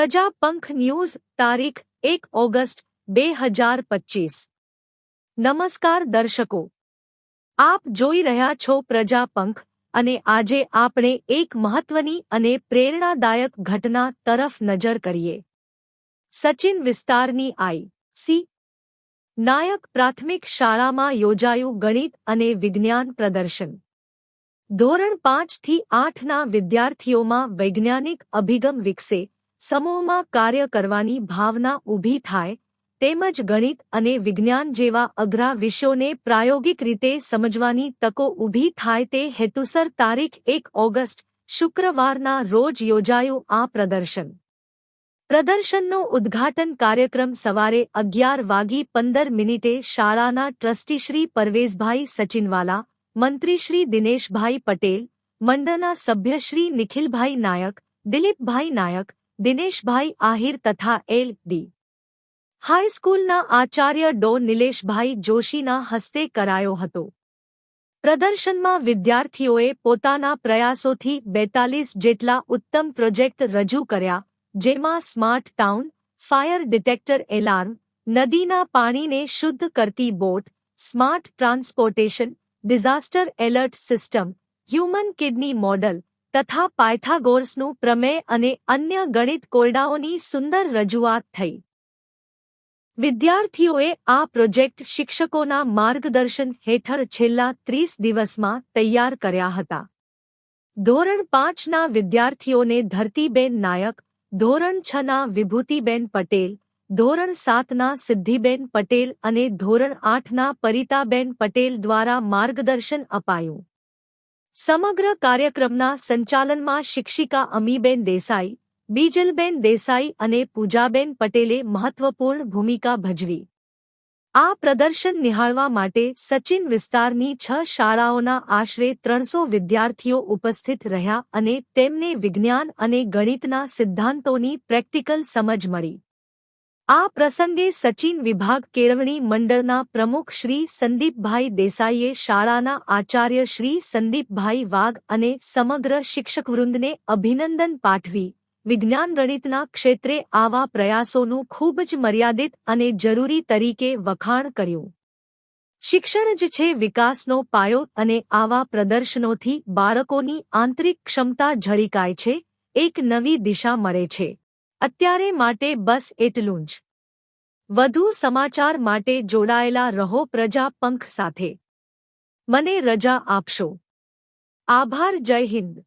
પ્રજાપંખ news, તારીખ એક August, બે હજાર પચીસ. નમસ્કાર દર્શકો. આપ જોઈ રહ્યા છો પ્રજાપંખ અને આજે આપણે એક મહત્વની અને પ્રેરણાદાયક ઘટના તરફ નજર કરીએ. સચિન વિસ્તારની આઈ સી. નાયક પ્રાથમિક શાળામાં યોજાયું ગણિત અને વિજ્ઞાન પ્રદર્શન. ધોરણ પાંચથી આઠના વિદ્યાર્થીઓમાં વૈજ્ઞાનિક અભિગમ વિકસે સમૂહમાં કાર્ય કરવાની ભાવના ઊભી થાય તેમજ ગણિત અને વિજ્ઞાન જેવા અઘરા વિષયોને પ્રાયોગિક રીતે સમજવાની તકો ઊભી થાય તે હેતુસર તારીખ એક ઓગસ્ટ શુક્રવારના રોજ યોજાયું આ પ્રદર્શન પ્રદર્શનનો ઉદ્ઘાટન કાર્યક્રમ સવારે અગિયાર વાગી પંદર મિનિટે શાળાના ટ્રસ્ટીશ્રી પરવેઝભાઈ સચિનવાલા મંત્રીશ્રી દિનેશભાઈ પટેલ મંડળના સભ્યશ્રી નિખિલભાઈ નાયક દિલીપભાઈ નાયક દિનેશભાઈ આહિર તથા એલ ડી. હાઈસ્કૂલના આચાર્ય ડો નિલેશભાઈ જોશીના હસ્તે કરાયો હતો. પ્રદર્શનમાં વિદ્યાર્થીઓએ પોતાના પ્રયાસોથી બેતાલીસ જેટલા ઉત્તમ પ્રોજેક્ટ રજૂ કર્યા, જેમાં smart town, fire detector alarm, નદીના પાણીને શુદ્ધ કરતી boat, smart transportation, disaster alert system, human kidney model તથા પાયથાગોર્સનું પ્રમેય અને અન્ય ગણિત કોયડાઓની સુંદર રજૂઆત થઈ. વિદ્યાર્થીઓએ આ પ્રોજેક્ટ શિક્ષકોના માર્ગદર્શન હેઠળ છેલ્લા ત્રીસ દિવસમાં તૈયાર કર્યા હતા. ધોરણ પાંચના વિદ્યાર્થીઓને ધરતીબેન નાયક, ધોરણ છના વિભૂતિબેન પટેલ, ધોરણ સાતના સિદ્ધિબેન પટેલ અને ધોરણ આઠના પરિતાબેન પટેલ દ્વારા માર્ગદર્શન અપાયું. સમગ્ર કાર્યક્રમના સંચાલનમાં શિક્ષિકા અમીબેન દેસાઈ, બીજલબેન દેસાઈ અને પૂજાબેન પટેલે મહત્વપૂર્ણ ભૂમિકા ભજવી. આ પ્રદર્શન નિહાળવા માટે સચિન વિસ્તારની છ શાળાઓના આશરે ત્રણસો વિદ્યાર્થીઓ ઉપસ્થિત રહ્યા અને તેમને વિજ્ઞાન અને ગણિતના સિદ્ધાંતોની પ્રેક્ટિકલ સમજ મળી. આ પ્રસંગે સચિન વિભાગ કેળવણી મંડળના પ્રમુખ શ્રી સંદીપભાઈ દેસાઈએ શાળાના આચાર્ય શ્રી સંદીપભાઈ વાઘ અને સમગ્ર શિક્ષકવૃંદને અભિનંદન પાઠવી. વિજ્ઞાન ગણિતના ક્ષેત્રે આવા પ્રયાસોનું ખૂબ જ મર્યાદિત અને જરૂરી તરીકે વખાણ કર્યું. શિક્ષણ જ છે વિકાસનો પાયો અને આવા પ્રદર્શનોથી બાળકોની આંતરિક ક્ષમતા ઝળિકાય છે, એક નવી દિશા મળે છે. અત્યારે માટે બસ એટલું જ. વધુ સમાચાર માટે જોડાયેલા રહો પ્રજા પંખ સાથે. મને રજા આપશો. આભાર, જય હિન્દ.